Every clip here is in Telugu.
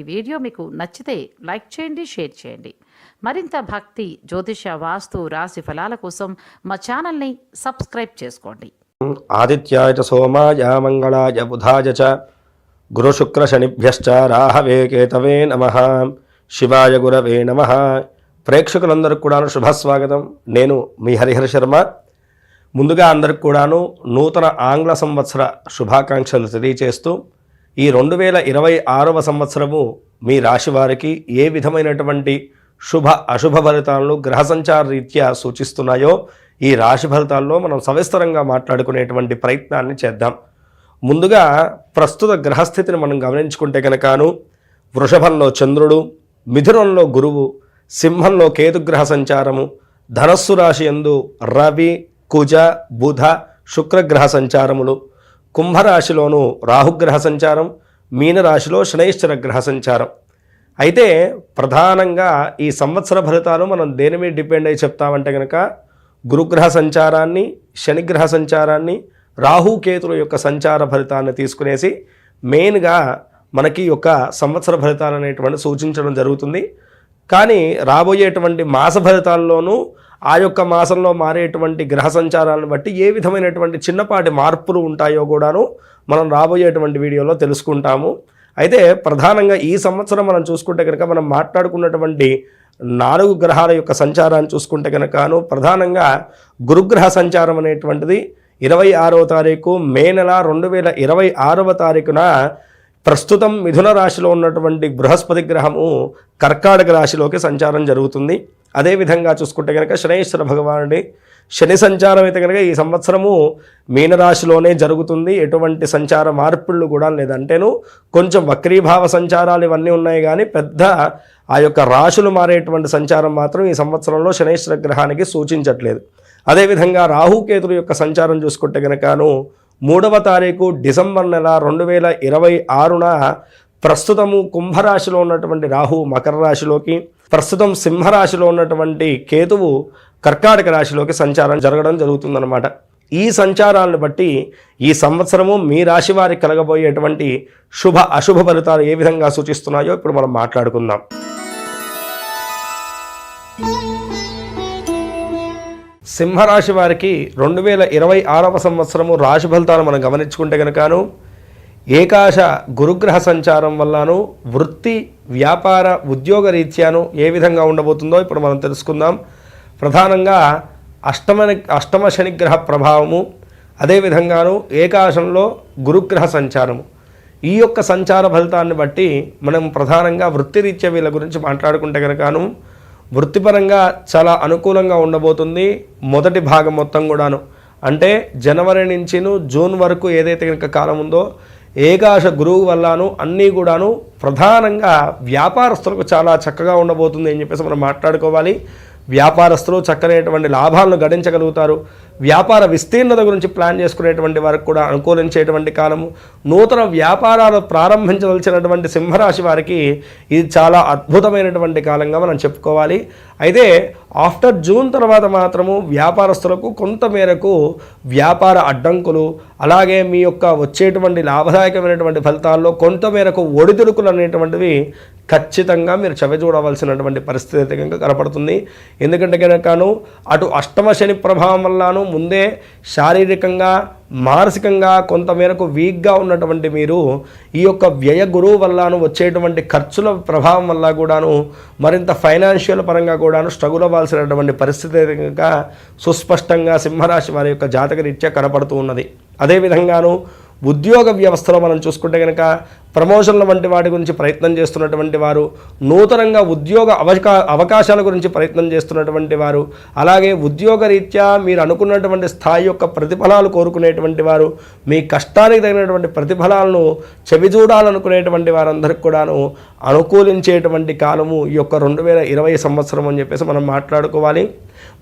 ఈ వీడియో మీకు నచ్చితే లైక్ చేయండి షేర్ చేయండి. మరింత భక్తి జ్యోతిష వాస్తు రాశి ఫలాల కోసం మా ఛానల్ని సబ్స్క్రైబ్ చేసుకోండి. ఆదిత్యాయ చ సోమాయ మంగళాయ బుధాయ చ గురుశుక్రశనిభ్యశ్చ రాహవే కేతవే నమ శివాయ గురవే నమ. ప్రేక్షకులందరికీ కూడాను శుభస్వాగతం. నేను మీ హరిహర శర్మ. ముందుగా అందరికి కూడాను నూతన ఆంగ్ల సంవత్సర శుభాకాంక్షలు తెలియచేస్తూ ఈ రెండు వేల ఇరవై ఆరవ సంవత్సరము మీ రాశి వారికి ఏ విధమైనటువంటి శుభ అశుభ ఫలితాలను గ్రహ సంచార రీత్యా సూచిస్తున్నాయో ఈ రాశి ఫలితాల్లో మనం సవిస్తరంగా మాట్లాడుకునేటువంటి ప్రయత్నాన్ని చేద్దాం. ముందుగా ప్రస్తుత గ్రహస్థితిని మనం గమనించుకుంటే కనుకను వృషభంలో చంద్రుడు మిథునంలో గురువు సింహంలో కేతుగ్రహ సంచారము ధనస్సు రాశి యందు రవి కుజ బుధ శుక్రగ్రహ సంచారములు. కుంభరాశిలోనూ రాహుగ్రహ సంచారం మీనరాశిలో శనైశ్వర గ్రహ సంచారం. అయితే ప్రధానంగా ఈ సంవత్సర ఫలితాలు మనం దేని మీద డిపెండ్ అయి చెప్తామంటే కనుక గురుగ్రహ సంచారాన్ని శనిగ్రహ సంచారాన్ని రాహుకేతుల యొక్క సంచార ఫలితాన్ని తీసుకునేసి మెయిన్గా మనకి యొక్క సంవత్సర ఫలితాలు అనేటువంటి సూచించడం జరుగుతుంది. కానీ రాబోయేటువంటి మాస ఫలితాల్లోనూ ఆ యొక్క మాసంలో మారేటువంటి గ్రహ సంచారాలను బట్టి ఏ విధమైనటువంటి చిన్నపాటి మార్పులు ఉంటాయో కూడాను మనం రాబోయేటువంటి వీడియోలో తెలుసుకుంటాము. అయితే ప్రధానంగా ఈ సంవత్సరం మనం చూసుకుంటే కనుక మనం మాట్లాడుకున్నటువంటి నాలుగు గ్రహాల యొక్క సంచారాన్ని చూసుకుంటే కనుకను ప్రధానంగా గురుగ్రహ సంచారం అనేటువంటిది ఇరవై ఆరవ తారీఖు మే నెల రెండు వేల ఇరవై ఆరవ తారీఖున ప్రస్తుతం మిథున రాశిలో ఉన్నటువంటి బృహస్పతి గ్రహము కర్కాటక రాశిలోకి సంచారం జరుగుతుంది. అదేవిధంగా చూసుకుంటే కనుక శనేశ్వర భగవానుడి శని సంచారం అయితే కనుక ఈ సంవత్సరము మీనరాశిలోనే జరుగుతుంది. ఎటువంటి సంచార మార్పులు కూడా లేదంటేను కొంచెం వక్రీభావ సంచారాలు ఇవన్నీ ఉన్నాయి కానీ పెద్ద ఆ యొక్క రాశులు మారేటువంటి సంచారం మాత్రం ఈ సంవత్సరంలో శనేశ్వర గ్రహానికి సూచించట్లేదు. అదేవిధంగా రాహుకేతుల యొక్క సంచారం చూసుకుంటే కనుకను మూడవ తారీఖు డిసెంబర్ నెల రెండు వేల ఇరవై ఆరున ప్రస్తుతము కుంభరాశిలో ఉన్నటువంటి రాహు మకర రాశిలోకి ప్రస్తుతం సింహరాశిలో ఉన్నటువంటి కేతువు కర్కాటక రాశిలోకి సంచారం జరగడం జరుగుతుందన్నమాట. ఈ సంచారాలను బట్టి ఈ సంవత్సరము మీ రాశి వారికి కలగబోయేటువంటి శుభ అశుభ ఫలితాలు ఏ విధంగా సూచిస్తున్నాయో ఇప్పుడు మనం మాట్లాడుకుందాం. సింహరాశి వారికి రెండు వేల ఇరవై ఆరవ సంవత్సరము రాశి ఫలితాలు మనం గమనించుకుంటే కనుకను ఏకాశ గురుగ్రహ సంచారం వల్లను వృత్తి వ్యాపార ఉద్యోగ రీత్యాను ఏ విధంగా ఉండబోతుందో ఇప్పుడు మనం తెలుసుకుందాం. ప్రధానంగా అష్టమ అష్టమ శనిగ్రహ ప్రభావము అదేవిధంగాను ఏకాశంలో గురుగ్రహ సంచారము. ఈ యొక్క సంచార ఫలితాన్ని బట్టి మనం ప్రధానంగా వృత్తిరీత్యా వీళ్ళ గురించి మాట్లాడుకుంటే కనుకను వృత్తిపరంగా చాలా అనుకూలంగా ఉండబోతుంది మొదటి భాగం మొత్తం కూడాను. అంటే జనవరి నుంచిను జూన్ వరకు ఏదైతే కనుక కాలం ఉందో ఏకాశ గురువు వల్లను అన్నీ కూడాను ప్రధానంగా వ్యాపారస్తులకు చాలా చక్కగా ఉండబోతుంది అని చెప్పేసి మనం మాట్లాడుకోవాలి. వ్యాపారస్తులు చక్కనైనటువంటి లాభాలను గడించగలుగుతారు. వ్యాపార విస్తీర్ణత గురించి ప్లాన్ చేసుకునేటువంటి వారికి కూడా అనుకూలించేటువంటి కాలము. నూతన వ్యాపారాలు ప్రారంభించవలసినటువంటి సింహరాశి వారికి ఇది చాలా అద్భుతమైనటువంటి కాలంగా మనం చెప్పుకోవాలి. అయితే ఆఫ్టర్ జూన్ తర్వాత మాత్రము వ్యాపారస్తులకు కొంతమేరకు వ్యాపార అడ్డంకులు అలాగే మీ యొక్క వచ్చేటువంటి లాభదాయకమైనటువంటి ఫలితాల్లో కొంతమేరకు ఒడిదుడుకులు అనేటువంటివి ఖచ్చితంగా మీరు చవి చూడవలసినటువంటి పరిస్థితి కనపడుతుంది. ఎందుకంటే కనుకను అటు అష్టమ శని ప్రభావం వల్లను ముందే శారీరకంగా మానసికంగా కొంతమేరకు వీక్గా ఉన్నటువంటి మీరు ఈ యొక్క వ్యయ గురువు వల్లను వచ్చేటువంటి ఖర్చుల ప్రభావం వల్ల కూడాను మరింత ఫైనాన్షియల్ పరంగా కూడాను స్ట్రగుల్ అవ్వాల్సినటువంటి పరిస్థితి సుస్పష్టంగా సింహరాశి వారి యొక్క జాతక రీత్యా కనపడుతూ ఉన్నది. అదేవిధంగాను ఉద్యోగ వ్యవస్థలో మనం చూసుకుంటే కనుక ప్రమోషన్ల వంటి వాటి గురించి ప్రయత్నం చేస్తున్నటువంటి వారు నూతనంగా ఉద్యోగ అవకా అవకాశాల గురించి ప్రయత్నం చేస్తున్నటువంటి వారు అలాగే ఉద్యోగ రీత్యా మీరు అనుకున్నటువంటి స్థాయి యొక్క ప్రతిఫలాలు కోరుకునేటువంటి వారు మీ కష్టానికి తగినటువంటి ప్రతిఫలాలను చెవిచూడాలనుకునేటువంటి వారందరికి కూడాను అనుకూలించేటువంటి కాలము ఈ యొక్క రెండు వేల ఇరవై సంవత్సరం అని చెప్పేసి మనం మాట్లాడుకోవాలి.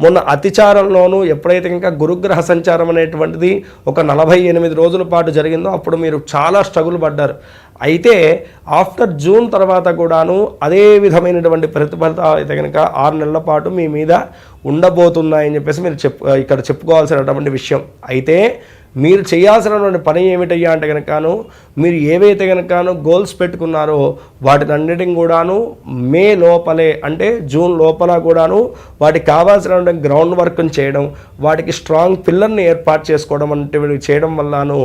మొన్న అతిచారంలోనూ ఎప్పుడైతే ఇంకా గురుగ్రహ సంచారం అనేటువంటిది ఒక నలభై ఎనిమిది రోజుల పాటు జరిగిందో అప్పుడు మీరు చాలా స్ట్రగుల్ పడ్డారు. అయితే ఆఫ్టర్ జూన్ తర్వాత కూడాను అదే విధమైనటువంటి ప్రతిఫలితాలు అయితే కనుక ఆరు నెలల పాటు మీ మీద ఉండబోతున్నాయని చెప్పేసి మీరు చెప్పు ఇక్కడ చెప్పుకోవాల్సినటువంటి విషయం. అయితే మీరు చేయాల్సినటువంటి పని ఏమిటయ్యా అంటే కనుకను మీరు ఏవైతే కనుకను గోల్స్ పెట్టుకున్నారో వాటిని అన్నిటిని కూడాను మే లోపలే అంటే జూన్ లోపల కూడాను వాటికి కావాల్సినటువంటి గ్రౌండ్ వర్క్ని చేయడం వాటికి స్ట్రాంగ్ పిల్లర్ని ఏర్పాటు చేసుకోవడం వంటివి చేయడం వల్లను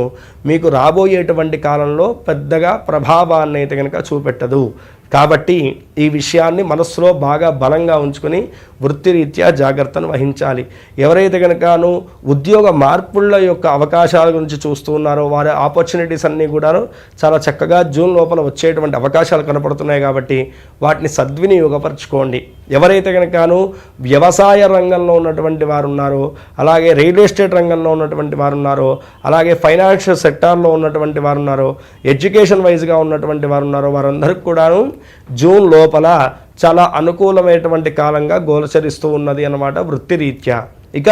మీకు రాబోయేటువంటి కాలంలో పెద్దగా ప్రభావాన్ని అయితే కనుక చూపెట్టదు. కాబట్టి ఈ విషయాన్ని మనస్సులో బాగా బలంగా ఉంచుకొని వృత్తిరీత్యా జాగ్రత్తను వహించాలి. ఎవరైతే కనుకను ఉద్యోగ మార్పుల యొక్క అవకాశాల గురించి చూస్తూ ఉన్నారో వారి ఆపర్చునిటీస్ అన్నీ కూడాను చాలా చక్కగా జూన్ లోపల వచ్చేటువంటి అవకాశాలు కనపడుతున్నాయి కాబట్టి వాటిని సద్వినియోగపరచుకోండి. ఎవరైతే కనుకను వ్యవసాయ రంగంలో ఉన్నటువంటి వారు ఉన్నారో అలాగే రియల్ ఎస్టేట్ రంగంలో ఉన్నటువంటి వారు ఉన్నారో అలాగే ఫైనాన్షియల్ సెక్టార్లో ఉన్నటువంటి వారు ఉన్నారో ఎడ్యుకేషన్ వైజ్గా ఉన్నటువంటి వారు ఉన్నారో వారందరికీ కూడాను జూన్ లోపల చాలా అనుకూలమైనటువంటి కాలంగా గోచరిస్తూ ఉన్నది అన్నమాట వృత్తిరీత్యా. ఇక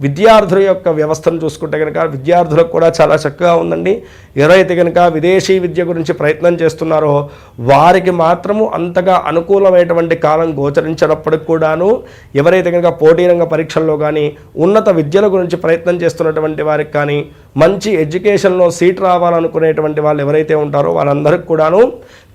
విద్యార్థుల యొక్క వ్యవస్థను చూసుకుంటే కనుక విద్యార్థులకు కూడా చాలా చక్కగా ఉందండి. ఎవరైతే కనుక విదేశీ విద్య గురించి ప్రయత్నం చేస్తున్నారో వారికి మాత్రము అంతగా అనుకూలమైనటువంటి కాలం గోచరించినప్పటికి కూడాను ఎవరైతే కనుక పోటీ రంగ పరీక్షల్లో కానీ ఉన్నత విద్యల గురించి ప్రయత్నం చేస్తున్నటువంటి వారికి కానీ మంచి ఎడ్యుకేషన్లో సీట్ రావాలనుకునేటువంటి వాళ్ళు ఎవరైతే ఉంటారో వారందరికి కూడాను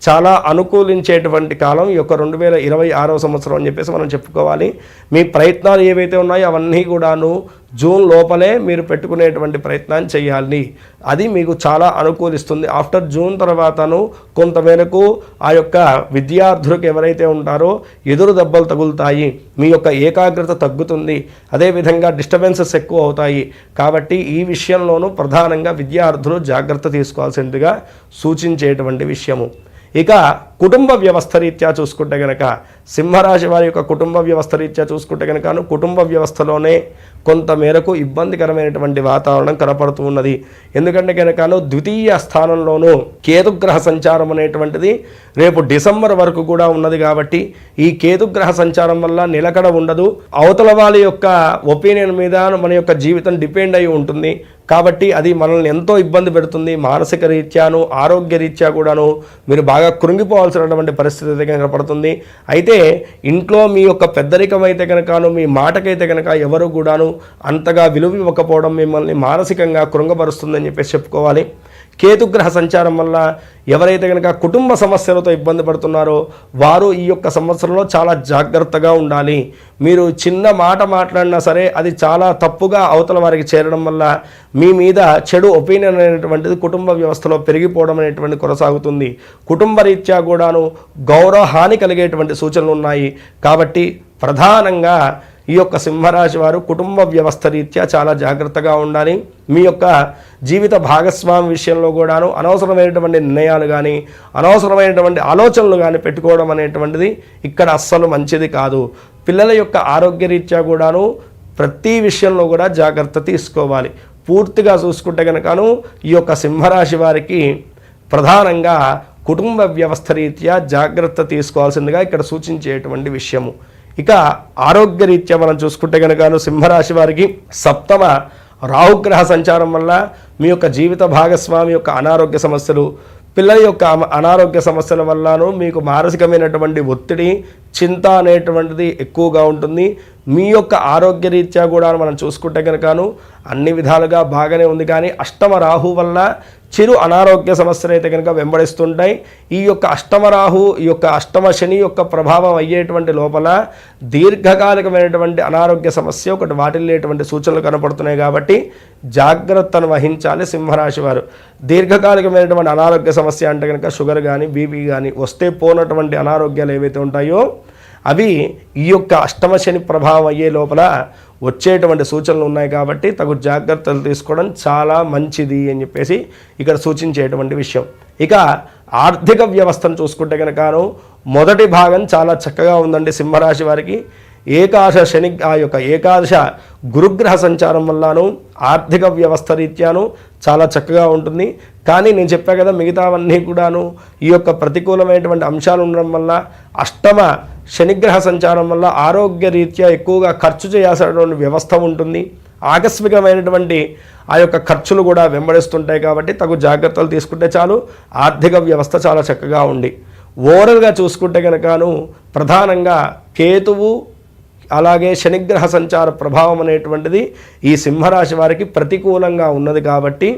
చాలా అనుకూలించేటువంటి కాలం ఈ యొక్క రెండు వేల ఇరవై ఆరవ సంవత్సరం అని చెప్పేసి మనం చెప్పుకోవాలి. మీ ప్రయత్నాలు ఏవైతే ఉన్నాయో అవన్నీ కూడాను జూన్ లోపలే మీరు పెట్టుకునేటువంటి ప్రయత్నాన్ని చేయాలి. అది మీకు చాలా అనుకూలిస్తుంది. ఆఫ్టర్ జూన్ తర్వాతను కొంతమేరకు ఆ యొక్క విద్యార్థులకు ఎవరైతే ఉంటారో ఎదురు దెబ్బలు తగులుతాయి. మీ యొక్క ఏకాగ్రత తగ్గుతుంది. అదేవిధంగా డిస్టర్బెన్సెస్ ఎక్కువ అవుతాయి. కాబట్టి ఈ విషయంలోనూ ప్రధానంగా విద్యార్థులు జాగ్రత్త తీసుకోవాల్సిందిగా సూచించేటువంటి విషయము. ఇక కుటుంబ వ్యవస్థ రీత్యా చూసుకుంటే కనుక సింహరాశి వారి యొక్క కుటుంబ వ్యవస్థ రీత్యా చూసుకుంటే కనుక కుటుంబ వ్యవస్థలోనే కొంత మేరకు ఇబ్బందికరమైనటువంటి వాతావరణం కనపడుతూ ఉన్నది. ఎందుకంటే కనుక ద్వితీయ స్థానంలోనూ కేతుగ్రహ సంచారం అనేటువంటిది రేపు డిసెంబర్ వరకు కూడా ఉన్నది కాబట్టి ఈ కేతుగ్రహ సంచారం వల్ల నిలకడ ఉండదు. అవతల వాళ్ళ యొక్క ఒపీనియన్ మీద మన యొక్క జీవితం డిపెండ్ అయి ఉంటుంది. కాబట్టి అది మనల్ని ఎంతో ఇబ్బంది పెడుతుంది. మానసిక రీత్యాను ఆరోగ్య రీత్యా కూడాను మీరు బాగా కృంగిపోవాల్సినటువంటి పరిస్థితి అయితే కనపడుతుంది. అయితే ఇంట్లో మీ యొక్క పెద్దరికం అయితే కనుకను మీ మాటకైతే కనుక ఎవరు కూడాను అంతగా విలువ ఇవ్వకపోవడం మిమ్మల్ని మానసికంగా కృంగపరుస్తుందని చెప్పేసి చెప్పుకోవాలి. కేతుగ్రహ సంచారం వల్ల ఎవరైతే కనుక కుటుంబ సమస్యలతో ఇబ్బంది పడుతున్నారో వారు ఈ యొక్క సంవత్సరంలో చాలా జాగ్రత్తగా ఉండాలి. మీరు చిన్న మాట మాట్లాడినా సరే అది చాలా తప్పుగా అవతల వారికి చేరడం వల్ల మీ మీద చెడు ఒపీనియన్ అనేటువంటిది కుటుంబ వ్యవస్థలో పెరిగిపోవడం అనేటువంటి కొనసాగుతుంది. కుటుంబ రీత్యా కూడాను గౌరవ హాని కలిగేటువంటి సూచనలు ఉన్నాయి. కాబట్టి ప్రధానంగా ఈ యొక్క సింహరాశి వారు కుటుంబ వ్యవస్థ రీత్యా చాలా జాగ్రత్తగా ఉండాలి. మీ యొక్క జీవిత భాగస్వామి విషయంలో కూడాను అనవసరమైనటువంటి నిర్ణయాలు కానీ అనవసరమైనటువంటి ఆలోచనలు కానీ పెట్టుకోవడం అనేటువంటిది ఇక్కడ అస్సలు మంచిది కాదు. పిల్లల యొక్క ఆరోగ్య రీత్యా కూడాను ప్రతి విషయంలో కూడా జాగ్రత్త తీసుకోవాలి. పూర్తిగా చూసుకుంటే కనుకను ఈ యొక్క సింహరాశి వారికి ప్రధానంగా కుటుంబ వ్యవస్థ రీత్యా జాగ్రత్త తీసుకోవాల్సిందిగా ఇక్కడ సూచించేటువంటి విషయము. ఇక ఆరోగ్య రీత్యా మనం చూసుకుంటే కనుక సింహరాశి వారికి సప్తమ రాహుగ్రహ సంచారం వల్ల మీ యొక్క జీవిత భాగస్వామి యొక్క అనారోగ్య సమస్యలు పిల్లల యొక్క అనారోగ్య సమస్యల వల్లను మీకు మానసికమైనటువంటి ఒత్తిడి చింత అనేటువంటిది ఎక్కువగా ఉంటుంది. మీ యొక్క ఆరోగ్య రీత్యా కూడా మనం చూసుకుంటే కనుకను అన్ని విధాలుగా బాగానే ఉంది కానీ అష్టమ రాహు వల్ల చిరు అనారోగ్య సమస్యలు అయితే కనుక వెంబడిస్తుంటాయి. ఈ యొక్క అష్టమ రాహు ఈ యొక్క అష్టమ శని యొక్క ప్రభావం అయ్యేటువంటి లోపల దీర్ఘకాలికమైనటువంటి అనారోగ్య సమస్య ఒకటి వాటిల్లేటువంటి సూచనలు కనపడుతున్నాయి కాబట్టి జాగ్రత్తను వహించాలి సింహరాశి వారు. దీర్ఘకాలికమైనటువంటి అనారోగ్య సమస్య అంటే కనుక షుగర్ కానీ బీపీ కానీ వస్తే పోనటువంటి అనారోగ్యాలు ఏవైతే ఉంటాయో అవి ఈ యొక్క అష్టమ శని ప్రభావం అయ్యే లోపల వచ్చేటువంటి సూచనలు ఉన్నాయి కాబట్టి తగు జాగ్రత్తలు తీసుకోవడం చాలా మంచిది అని చెప్పేసి ఇక్కడ సూచించేటువంటి విషయం. ఇక ఆర్థిక వ్యవస్థను చూసుకుంటే కనుకను మొదటి భాగం చాలా చక్కగా ఉందండి సింహరాశి వారికి. ఏకాదశ శని ఆ యొక్క ఏకాదశ గురుగ్రహ సంచారం వల్లను ఆర్థిక వ్యవస్థ రీత్యాను చాలా చక్కగా ఉంటుంది. కానీ నేను చెప్పా కదా మిగతావన్నీ కూడాను ఈ యొక్క ప్రతికూలమైనటువంటి అంశాలు ఉండడం వల్ల అష్టమ శనిగ్రహ సంచారం వల్ల ఆరోగ్య రీత్యా ఎక్కువగా ఖర్చు చేయాల్సినటువంటి వ్యవస్థ ఉంటుంది. ఆకస్మికమైనటువంటి ఆ యొక్క ఖర్చులు కూడా వెంబడిస్తుంటాయి కాబట్టి తగు జాగ్రత్తలు తీసుకుంటే చాలు ఆర్థిక వ్యవస్థ చాలా చక్కగా ఉంది. ఓవరాల్గా చూసుకుంటే కనుకను ప్రధానంగా కేతువు అలాగే శనిగ్రహ సంచార ప్రభావం అనేటువంటిది ఈ సింహరాశి వారికి ప్రతికూలంగా ఉన్నది కాబట్టి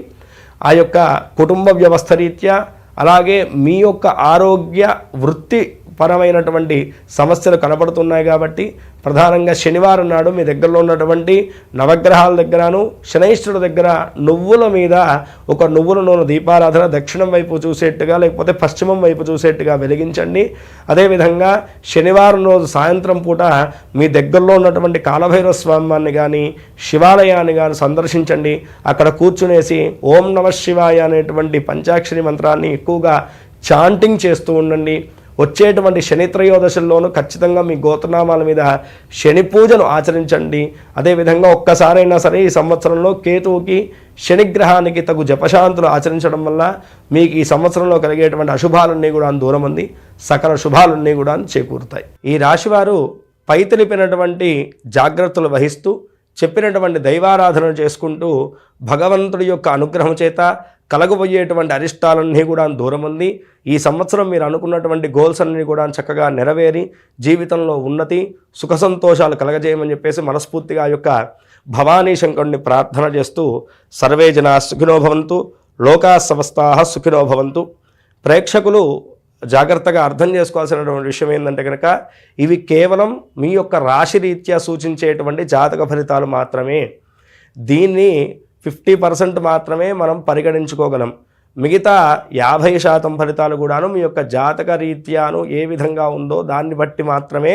ఆ యొక్క కుటుంబ వ్యవస్థ రీత్యా అలాగే మీ యొక్క ఆరోగ్య వృత్తి పరమైనటువంటి సమస్యలు కనబడుతున్నాయి కాబట్టి ప్రధానంగా శనివారం నాడు మీ దగ్గరలో ఉన్నటువంటి నవగ్రహాల దగ్గరను శనైశ్వరుడు దగ్గర నువ్వుల మీద ఒక నువ్వుల నూనె దీపారాధన దక్షిణం వైపు చూసేట్టుగా లేకపోతే పశ్చిమం వైపు చూసేట్టుగా వెలిగించండి. అదేవిధంగా శనివారం రోజు సాయంత్రం పూట మీ దగ్గరలో ఉన్నటువంటి కాలభైరవ స్వామిని కానీ శివాలయాన్ని కానీ సందర్శించండి. అక్కడ కూర్చునేసి ఓం నమ శివాయ అనేటువంటి పంచాక్షరి మంత్రాన్ని ఎక్కువగా చాంటింగ్ చేస్తూ ఉండండి. వచ్చేటువంటి శని త్రయోదశల్లోనూ ఖచ్చితంగా మీ గోత్రనామాల మీద శని పూజను ఆచరించండి. అదేవిధంగా ఒక్కసారైనా సరే ఈ సంవత్సరంలో కేతువుకి శనిగ్రహానికి తగు జపశాంతులు ఆచరించడం వల్ల మీకు ఈ సంవత్సరంలో కలిగేటువంటి అశుభాలన్నీ కూడా దూరం ఉంది. సకల శుభాలన్నీ కూడా చేకూరుతాయి. ఈ రాశివారు పై తెలిపినటువంటి జాగ్రత్తలు వహిస్తూ చెప్పినటువంటి దైవారాధన చేసుకుంటూ భగవంతుడి యొక్క అనుగ్రహం చేత కలగబోయేటువంటి అరిష్టాలన్నీ కూడా దూరం ఉంది. ఈ సంవత్సరం మీరు అనుకున్నటువంటి గోల్స్ అన్నీ కూడా చక్కగా నెరవేరి జీవితంలో ఉన్నతి సుఖ సంతోషాలు కలగజేయమని చెప్పేసి మనస్ఫూర్తిగా యొక్క భవానీ శంకరుణ్ణి ప్రార్థన చేస్తూ సర్వే జనా సుఖినో భవంతు లోకా సమస్తా సుఖినో భవంతు. ప్రేక్షకులు జాగ్రత్తగా అర్థం చేసుకోవాల్సినటువంటి విషయం ఏంటంటే కనుక ఇవి కేవలం మీ యొక్క రాశి రీత్యా సూచించేటువంటి జాతక ఫలితాలు మాత్రమే. దీన్ని ఫిఫ్టీ పర్సెంట్ మాత్రమే మనం పరిగణించుకోగలం. మిగతా యాభై శాతం ఫలితాలు కూడాను మీ యొక్క జాతక రీత్యాను ఏ విధంగా ఉందో దాన్ని బట్టి మాత్రమే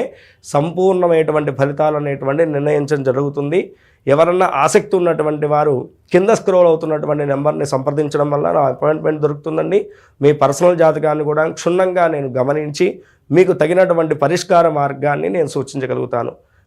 సంపూర్ణమైనటువంటి ఫలితాలు అనేటువంటి నిర్ణయించడం జరుగుతుంది. ఎవరన్నా ఆసక్తి ఉన్నటువంటి వారు కింద స్క్రోల్ అవుతున్నటువంటి నెంబర్ని సంప్రదించడం వల్ల నా అపాయింట్మెంట్ దొరుకుతుందండి. మీ పర్సనల్ జాతకాన్ని కూడా క్షుణ్ణంగా నేను గమనించి మీకు తగినటువంటి పరిష్కార మార్గాన్ని నేను సూచించగలుగుతాను.